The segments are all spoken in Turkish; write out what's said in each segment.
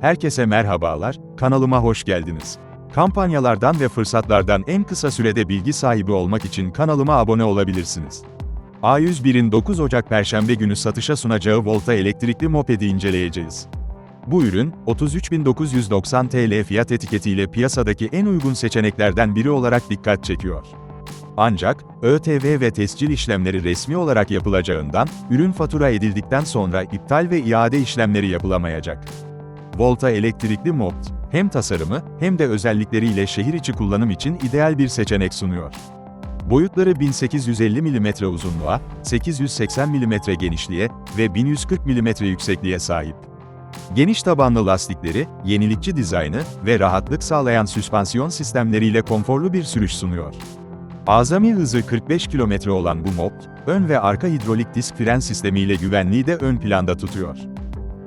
Herkese merhabalar, kanalıma hoş geldiniz. Kampanyalardan ve fırsatlardan en kısa sürede bilgi sahibi olmak için kanalıma abone olabilirsiniz. A101'in 9 Ocak Perşembe günü satışa sunacağı Volta elektrikli mopedi inceleyeceğiz. Bu ürün, 33.990 TL fiyat etiketiyle piyasadaki en uygun seçeneklerden biri olarak dikkat çekiyor. Ancak, ÖTV ve tescil işlemleri resmi olarak yapılacağından, ürün fatura edildikten sonra iptal ve iade işlemleri yapılamayacak. Volta elektrikli moped, hem tasarımı hem de özellikleriyle şehir içi kullanım için ideal bir seçenek sunuyor. Boyutları 1850 mm uzunluğa, 880 mm genişliğe ve 1140 mm yüksekliğe sahip. Geniş tabanlı lastikleri, yenilikçi dizaynı ve rahatlık sağlayan süspansiyon sistemleriyle konforlu bir sürüş sunuyor. Azami hızı 45 km olan bu moped, ön ve arka hidrolik disk fren sistemiyle güvenliği de ön planda tutuyor.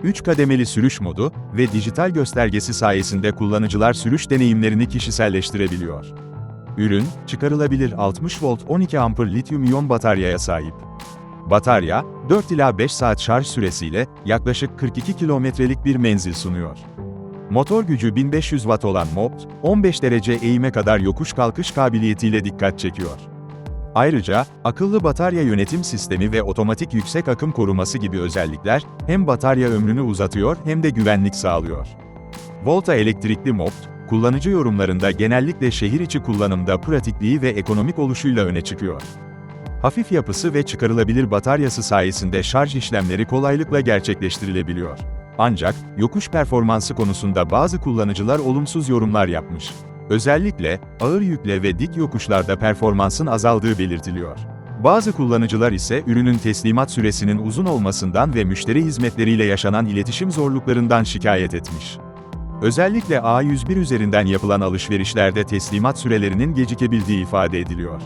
3 kademeli sürüş modu ve dijital göstergesi sayesinde kullanıcılar sürüş deneyimlerini kişiselleştirebiliyor. Ürün, çıkarılabilir 60 volt 12 amper lityum iyon bataryaya sahip. Batarya, 4 ila 5 saat şarj süresiyle yaklaşık 42 kilometrelik bir menzil sunuyor. Motor gücü 1500 watt olan Moped, 15 derece eğime kadar yokuş kalkış kabiliyetiyle dikkat çekiyor. Ayrıca, akıllı batarya yönetim sistemi ve otomatik yüksek akım koruması gibi özellikler, hem batarya ömrünü uzatıyor hem de güvenlik sağlıyor. Volta elektrikli Moped, kullanıcı yorumlarında genellikle şehir içi kullanımda pratikliği ve ekonomik oluşuyla öne çıkıyor. Hafif yapısı ve çıkarılabilir bataryası sayesinde şarj işlemleri kolaylıkla gerçekleştirilebiliyor. Ancak, yokuş performansı konusunda bazı kullanıcılar olumsuz yorumlar yapmış. Özellikle, ağır yükle ve dik yokuşlarda performansın azaldığı belirtiliyor. Bazı kullanıcılar ise ürünün teslimat süresinin uzun olmasından ve müşteri hizmetleriyle yaşanan iletişim zorluklarından şikayet etmiş. Özellikle A101 üzerinden yapılan alışverişlerde teslimat sürelerinin gecikebildiği ifade ediliyor.